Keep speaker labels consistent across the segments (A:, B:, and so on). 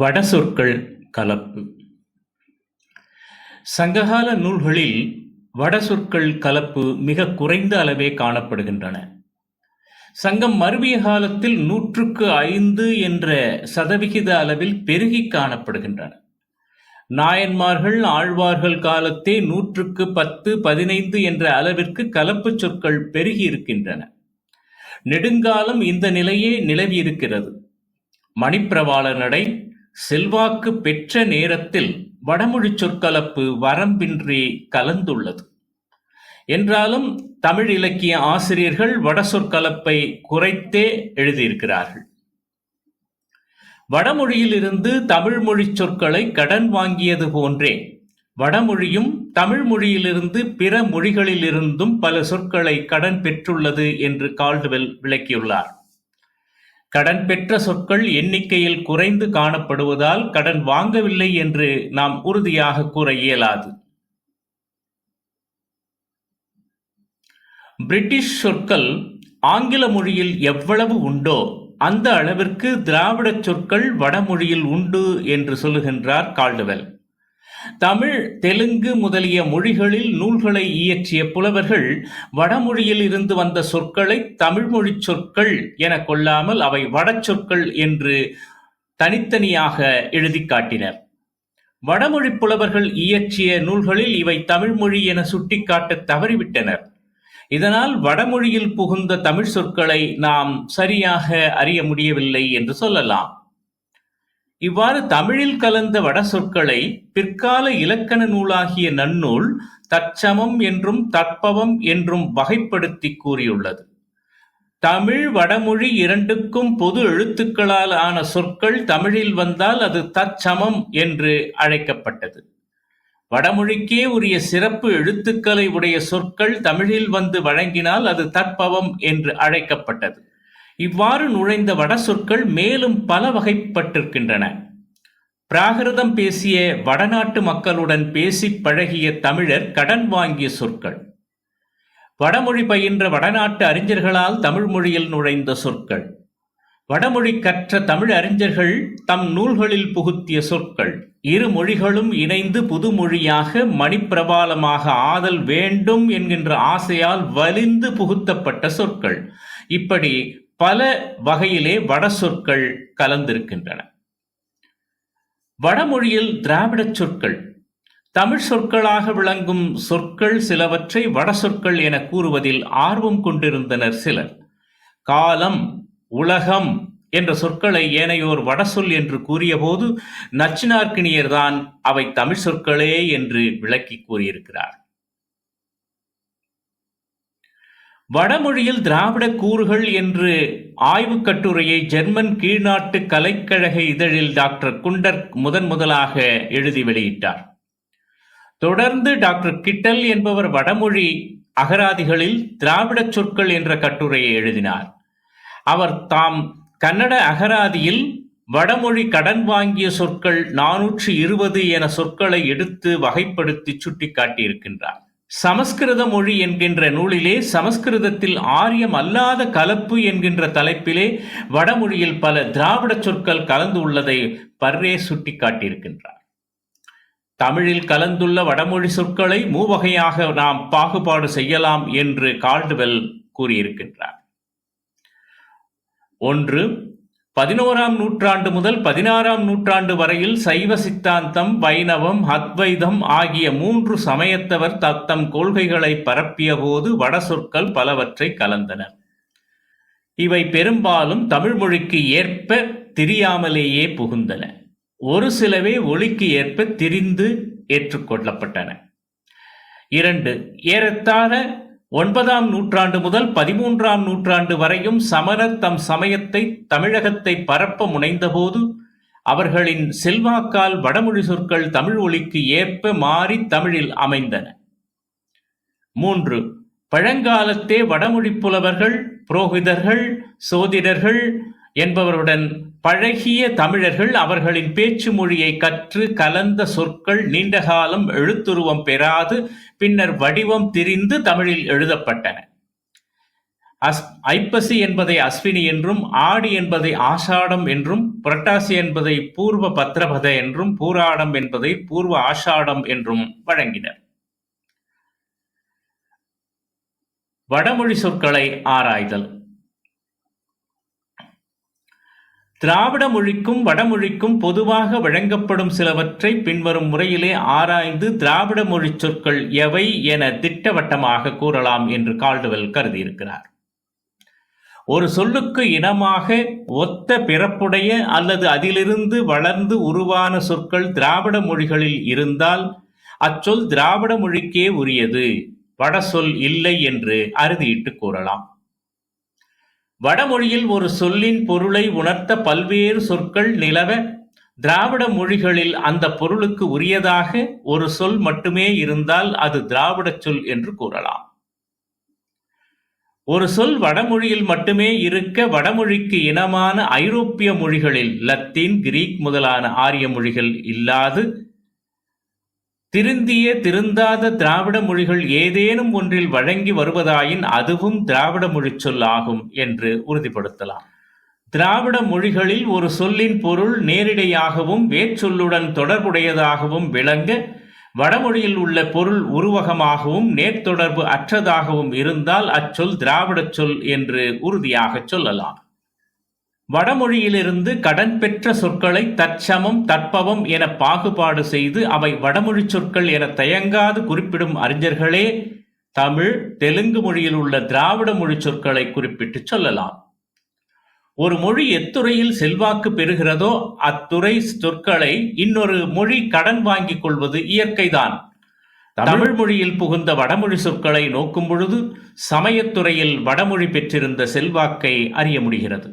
A: வடசொற்கள் கலப்பு. சங்ககால நூல்களில் வடசொற்கள் கலப்பு மிக குறைந்த அளவே காணப்படுகின்றன. சங்கம் மருவிய காலத்தில் நூற்றுக்கு ஐந்து என்ற சதவிகித அளவில் பெருகி காணப்படுகின்றன. நாயன்மார்கள் ஆழ்வார்கள் காலத்தே நூற்றுக்கு பத்து பதினைந்து என்ற அளவிற்கு கலப்புச் சொற்கள் பெருகி இருக்கின்றன. நெடுங்காலம் இந்த நிலையே நிலவியிருக்கிறது மணிப்பிரவாள நடை செல்வாக்கு பெற்ற நேரத்தில் வடமொழி சொற்கலப்பு வரம்பின்றி கலந்துள்ளது. என்றாலும் தமிழ் இலக்கிய ஆசிரியர்கள் வட சொற்கலப்பை குறைத்தே எழுதியிருக்கிறார்கள். வடமொழியிலிருந்து தமிழ் மொழி சொற்களை கடன் வாங்கியது போன்றே வடமொழியும் தமிழ் மொழியிலிருந்து பிற மொழிகளிலிருந்தும் பல சொற்களை கடன் பெற்றுள்ளது என்று கால்டுவெல் விளக்கியுள்ளார். கடன் பெற்ற சொற்கள் எண்ணிக்கையில் குறைந்து காணப்படுவதால் கடன் வாங்கவில்லை என்று நாம் உறுதியாக கூற இயலாது. பிரிட்டிஷ் சொற்கள் ஆங்கில மொழியில் எவ்வளவு உண்டோ அந்த அளவிற்கு திராவிடச் சொற்கள் வடமொழியில் உண்டு என்று சொல்லுகின்றார் கால்டுவெல். தமிழ் தெலுங்கு முதலிய மொழிகளில் நூல்களை இயற்றிய புலவர்கள் வடமொழியில் இருந்து வந்த சொற்களை தமிழ்மொழி சொற்கள் என கொள்ளாமல் அவை வடச்சொற்கள் என்று தனித்தனியாக எழுதி காட்டினர். வடமொழி புலவர்கள் இயற்றிய நூல்களில் இவை தமிழ்மொழி என சுட்டிக்காட்ட தவறிவிட்டனர். இதனால் வடமொழியில் புகுந்த தமிழ் சொற்களை நாம் சரியாக அறிய முடியவில்லை என்று சொல்லலாம். இவ்வாறு தமிழில் கலந்த வட சொற்களை பிற்கால இலக்கண நூலாகிய நன்னூல் தற்சமம் என்றும் தற்பவம் என்றும் வகைப்படுத்தி கூறியுள்ளது. தமிழ் வடமொழி இரண்டுக்கும் பொது எழுத்துக்களால் ஆன சொற்கள் தமிழில் வந்தால் அது தற்சமம் என்று அழைக்கப்பட்டது. வடமொழிக்கே உரிய சிறப்பு எழுத்துக்களை உடைய சொற்கள் தமிழில் வந்து வழங்கினால் அது தற்பவம் என்று அழைக்கப்பட்டது. இவ்வாறு நுழைந்த வட சொற்கள் மேலும் பல வகைப்பட்டிருக்கின்றன. பிராகிருதம் பேசிய வடநாட்டு மக்களுடன் பேசி பழகிய தமிழர் கடன் வாங்கிய சொற்கள். வடமொழி பயின்ற வடநாட்டு அறிஞர்களால் தமிழ் மொழியில் நுழைந்த சொற்கள். வடமொழி கற்ற தமிழ் அறிஞர்கள் தம் நூல்களில் புகுத்திய சொற்கள். இரு மொழிகளும் இணைந்து புதுமொழியாக மணிப்பிரபாலமாக ஆதல் வேண்டும் என்கின்ற ஆசையால் வலிந்து புகுத்தப்பட்ட சொற்கள். இப்படி பல வகையிலே வட சொற்கள் கலந்திருக்கின்றன. வடமொழியில் திராவிட சொற்கள் தமிழ் சொற்களாக விளங்கும் சொற்கள் சிலவற்றை வட சொற்கள் என கூறுவதில் ஆர்வம் கொண்டிருந்தனர் சிலர். காலம் உலகம் என்ற சொற்களை ஏனையோர் வடசொல் என்று கூறியபோது நச்சினார்க்கினியர்தான் அவை தமிழ் சொற்களே என்று விளக்கி கூறியிருக்கிறார். வடமொழியில் திராவிட கூறுகள் என்று ஆய்வுக் கட்டுரையை ஜெர்மன் கீழ்நாட்டு கலைக்கழக இதழில் டாக்டர் குண்டர் முதன் முதலாக எழுதி வெளியிட்டார். தொடர்ந்து டாக்டர் கிட்டல் என்பவர் வடமொழி அகராதிகளில் திராவிட சொற்கள் என்ற கட்டுரையை எழுதினார். அவர் தாம் கன்னட அகராதியில் வடமொழி கடன் வாங்கிய சொற்கள் நானூற்று இருபது என சொற்களை எடுத்து வகைப்படுத்தி சுட்டிக்காட்டியிருக்கின்றார். சமஸ்கிருத மொழி என்கின்ற நூலிலே சமஸ்கிருதத்தில் ஆரியம் அல்லாத கலப்பு என்கின்ற தலைப்பிலே வடமொழியில் பல திராவிட சொற்கள் கலந்து உள்ளதை பர்ரே சுட்டிக்காட்டியிருக்கின்றார். தமிழில் கலந்துள்ள வடமொழி சொற்களை மூவகையாக நாம் பாகுபாடு செய்யலாம் என்று கால்டுவெல் கூறியிருக்கின்றார். ஒன்று பதினோராம் நூற்றாண்டு முதல் பதினாறாம் நூற்றாண்டு வரையில் சைவ சித்தாந்தம் வைணவம் அத்வைதம் ஆகிய மூன்று சமயத்தவர் தத்தம் கொள்கைகளை பரப்பியபோது வட சொற்கள் பலவற்றை கலந்தனர் இவை பெரும்பாலும் தமிழ் மொழிக்கு ஏற்ப தெரியாமலேயே புகுந்தன. ஒரு சிலவே ஒளிக்கு ஏற்ப திரிந்து ஏற்றுக்கொள்ளப்பட்டன. இரண்டு ஏறத்தாழ ஒன்பதாம் நூற்றாண்டு முதல் பதிமூன்றாம் நூற்றாண்டு வரையும் சமணர் தம் சமயத்தை தமிழகத்தை பரப்ப முனைந்தபோது அவர்களின் செல்வாக்கால் வடமொழி சொற்கள் தமிழ் ஒளிக்கு ஏற்ப மாறி தமிழில் அமைந்தன. மூன்று பழங்காலத்தே வடமொழி புலவர்கள் புரோகிதர்கள் சோதிடர்கள் என்பவருடன் பழகிய தமிழர்கள் அவர்களின் பேச்சு மொழியை கற்று கலந்த சொற்கள் நீண்ட காலம் எழுத்துருவம் பெறாது பின்னர் வடிவம் திரிந்து தமிழில் எழுதப்பட்டன. அஸ் ஐப்பசி என்பதை அஸ்வினி என்றும் ஆடி என்பதை ஆஷாடம் என்றும் புரட்டாசி என்பதை பூர்வ பத்ரபத என்றும் பூராடம் என்பதை பூர்வ ஆஷாடம் என்றும் வழங்கினர். வடமொழி சொற்களை ஆராய்தல். திராவிட மொழிக்கும் வடமொழிக்கும் பொதுவாக வழங்கப்படும் சிலவற்றை பின்வரும் முறையிலே ஆராய்ந்து திராவிட மொழி சொற்கள் எவை என திட்டவட்டமாக கூறலாம் என்று கால்டுவெல் கருதியிருக்கிறார். ஒரு சொல்லுக்கு இனமாக ஒத்த பிறப்புடைய அல்லது அதிலிருந்து வளர்ந்து உருவான சொற்கள் திராவிட மொழிகளில் இருந்தால் அச்சொல் திராவிட மொழிக்கே உரியது வடசொல் இல்லை என்று அறுதியிட்டு கூறலாம். வடமொழியில் ஒரு சொல்லின் பொருளை உணர்த்த பல்வேறு சொற்கள் நிலவ திராவிட மொழிகளில் அந்த பொருளுக்கு உரியதாக ஒரு சொல் மட்டுமே இருந்தால் அது திராவிடச் சொல் என்று கூறலாம். ஒரு சொல் வடமொழியில் மட்டுமே இருக்க வடமொழிக்கு இனமான ஐரோப்பிய மொழிகளில் லத்தீன் கிரீக் முதலான ஆரிய மொழிகள் இல்லாது திருந்திய திருந்தாத திராவிட மொழிகள் ஏதேனும் ஒன்றில் வழங்கி வருவதாயின் அதுவும் திராவிட மொழி சொல் ஆகும் என்று உறுதிப்படுத்தலாம். திராவிட மொழிகளில் ஒரு சொல்லின் பொருள் நேரிடையாகவும் வேச்சொல்லுடன் தொடர்புடையதாகவும் விளங்க வடமொழியில் உள்ள பொருள் உருவகமாகவும் நேர்த்தொடர்பு அற்றதாகவும் இருந்தால் அச்சொல் திராவிடச் சொல் என்று உறுதியாகச் சொல்லலாம். வடமொழியிலிருந்து கடன் பெற்ற சொற்களை தற்சமம் தற்பவம் என பாகுபாடு செய்து அவை வடமொழி சொற்கள் என தயங்காது குறிப்பிடும் அறிஞர்களே தமிழ் தெலுங்கு மொழியில் உள்ள திராவிட மொழி சொற்களை குறிப்பிட்டு சொல்லலாம். ஒரு மொழி எத்துறையில் செல்வாக்கு பெறுகிறதோ அத்துறை சொற்களை இன்னொரு மொழி கடன் வாங்கிக் கொள்வது இயற்கைதான். தமிழ் மொழியில் புகுந்த வடமொழி சொற்களை நோக்கும் பொழுது சமயத்துறையில் வடமொழி பெற்றிருந்த செல்வாக்கை அறிய முடிகிறது.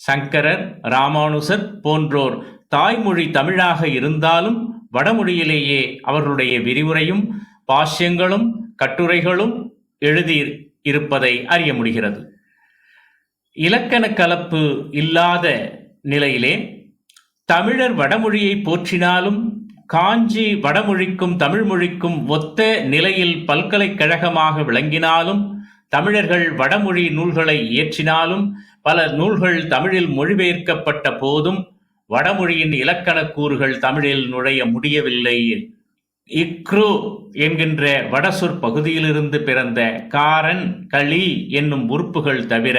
A: சங்கரர் ராமானுசர் போன்றோர் தாய்மொழி தமிழாக இருந்தாலும் வடமொழியிலேயே அவர்களுடைய விரிவுரையும் பாஷ்யங்களும் கட்டுரைகளும் எழுதி இருப்பதை அறிய முடிகிறது. இலக்கண கலப்பு இல்லாத நிலையிலே தமிழர் வடமொழியை போற்றினாலும் காஞ்சி வடமொழிக்கும் தமிழ்மொழிக்கும் ஒத்த நிலையில் பல்கலைக்கழகமாக விளங்கினாலும் தமிழர்கள் வடமொழி நூல்களை இயற்றினாலும் பல நூல்கள் தமிழில் மொழிபெயர்க்கப்பட்ட போதும் வடமொழியின் இலக்கண கூறுகள் தமிழில் நுழைய முடியவில்லை. இக்ரு என்கின்ற வடசொற் பகுதியிலிருந்து பிறந்த காரன் களி என்னும் உறுப்புகள் தவிர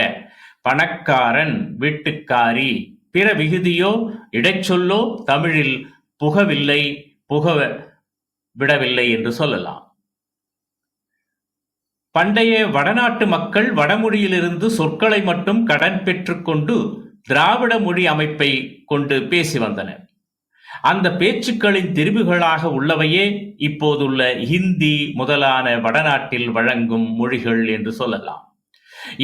A: பணக்காரன் வீட்டுக்காரி பிற விகுதியோ இடைச்சொல்லோ தமிழில் புகவில்லை புக விடவில்லை என்று சொல்லலாம். பண்டைய வடநாட்டு மக்கள் வடமொழியிலிருந்து சொற்களை மட்டும் கடன் பெற்றுக்கொண்டு திராவிட மொழி அமைப்பை கொண்டு பேசி வந்தனர். அந்த பேச்சுக்களின் திரிவுகளாக உள்ளவையே இப்போதுள்ள ஹிந்தி முதலான வடநாட்டில் வழங்கும் மொழிகள் என்று சொல்லலாம்.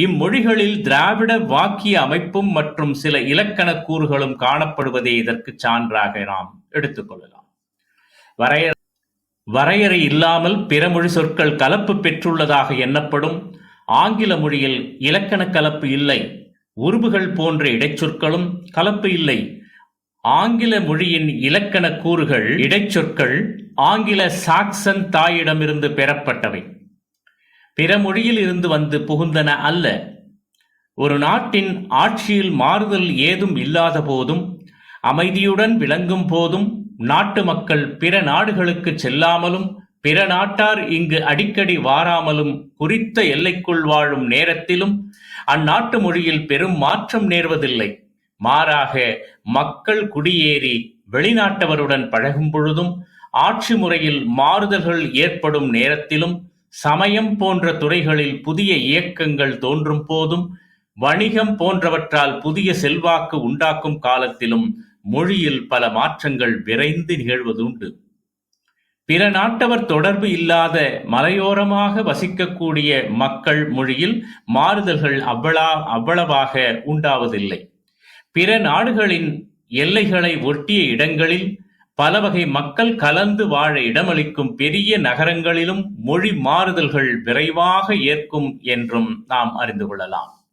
A: இம்மொழிகளில் திராவிட வாக்கிய அமைப்பும் மற்றும் சில இலக்கண கூறுகளும் காணப்படுவதே இதற்கு சான்றாக நாம் எடுத்துக்கொள்ளலாம் வரைய வரையறை இல்லாமல் பிறமொழி சொற்கள் கலப்பு பெற்றுள்ளதாக எண்ணப்படும். ஆங்கில மொழியில் இலக்கண கலப்பு இல்லை. உருபுகள் போன்ற இடைச்சொற்களும் கலப்பு இல்லை. ஆங்கில மொழியின் இலக்கண கூறுகள் இடைச்சொற்கள் ஆங்கில சாக்சன் தாயிடமிருந்து பெறப்பட்டவை. பிற மொழியில் இருந்து வந்து புகுந்தன அல்ல. ஒரு நாட்டின் ஆட்சியில் மாறுதல் ஏதும் இல்லாத போதும் அமைதியுடன் விளங்கும் போதும் நாட்டு மக்கள் பிற நாடுகளுக்கு செல்லாமலும் பிற நாட்டார் இங்கு அடிக்கடி வாராமலும் குறித்த எல்லைக்குள் வாழும் நேரத்திலும் அந்நாட்டு மொழியில் பெரும் மாற்றம் நேர்வதில்லை. மாறாக மக்கள் குடியேறி வெளிநாட்டவருடன் பழகும் பொழுதும் ஆட்சி முறையில் மாறுதல்கள் ஏற்படும் நேரத்திலும் சமயம் போன்ற துறைகளில் புதிய இயக்கங்கள் தோன்றும் போதும் வணிகம் போன்றவற்றால் புதிய செல்வாக்கு உண்டாக்கும் காலத்திலும் மொழியில் பல மாற்றங்கள் விரைந்து நிகழ்வதுண்டு. பிற நாட்டவர் தொடர்பு இல்லாத மலையோரமாக வசிக்கக்கூடிய மக்கள் மொழியில் மாறுதல்கள் அவ்வளா அவ்வளவாக உண்டாவதில்லை. பிற நாடுகளின் எல்லைகளை ஒட்டிய இடங்களில் பல வகை மக்கள் கலந்து வாழ இடமளிக்கும் பெரிய நகரங்களிலும் மொழி மாறுதல்கள் விரைவாக ஏற்கும் என்றும் நாம் அறிந்து கொள்ளலாம்.